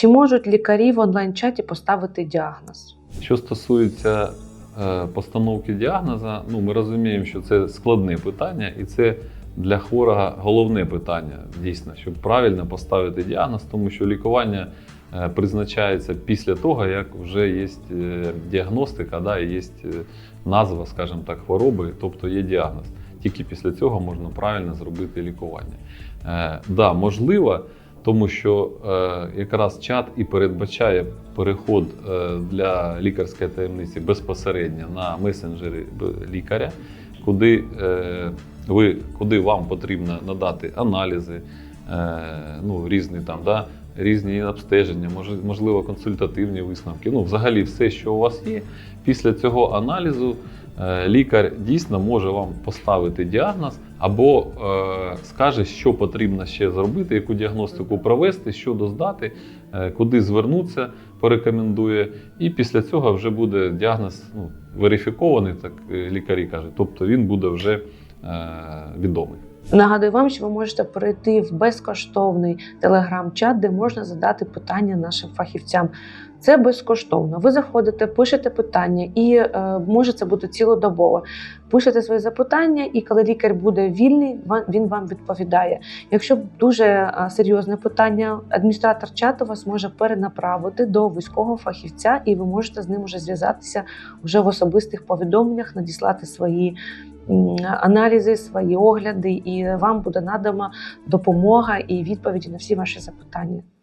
Чи можуть лікарі в онлайн-чаті поставити діагноз? Що стосується е, постановки діагноза, ну ми розуміємо, що це складне питання, і це для хворого головне питання, дійсно, щоб правильно поставити діагноз, тому що лікування е, призначається після того, як вже є е, діагностика, да, є назва, скажімо так, хвороби, тобто є діагноз. Тільки після цього можна правильно зробити лікування. Е, да, можливо, тому що е, якраз чат і передбачає переход е, для лікарської таємниці безпосередньо на месенджери лікаря, куди, е, ви, куди вам потрібно надати аналізи, ну, різні там, да, різні обстеження, можливо, консультативні висновки. Ну, взагалі, все, що у вас є. Після цього аналізу лікар дійсно може вам поставити діагноз або е, скаже, що потрібно ще зробити, яку діагностику провести, що доздати, е, куди звернутися, порекомендує. І після цього вже буде діагноз ну, верифікований, так е, лікарі кажуть, тобто він буде вже е, відомий. Нагадую вам, що ви можете перейти в безкоштовний телеграм-чат, де можна задати питання нашим фахівцям. Це безкоштовно. Ви заходите, пишете питання, і е, може це бути цілодобово. Пишете свої запитання, і коли лікар буде вільний, він вам відповідає. Якщо дуже е, серйозне питання, адміністратор чату вас може перенаправити до військового фахівця, і ви можете з ним уже зв'язатися вже в особистих повідомленнях, надіслати свої аналізи, свої огляди, і вам буде надана допомога і відповіді на всі ваші запитання.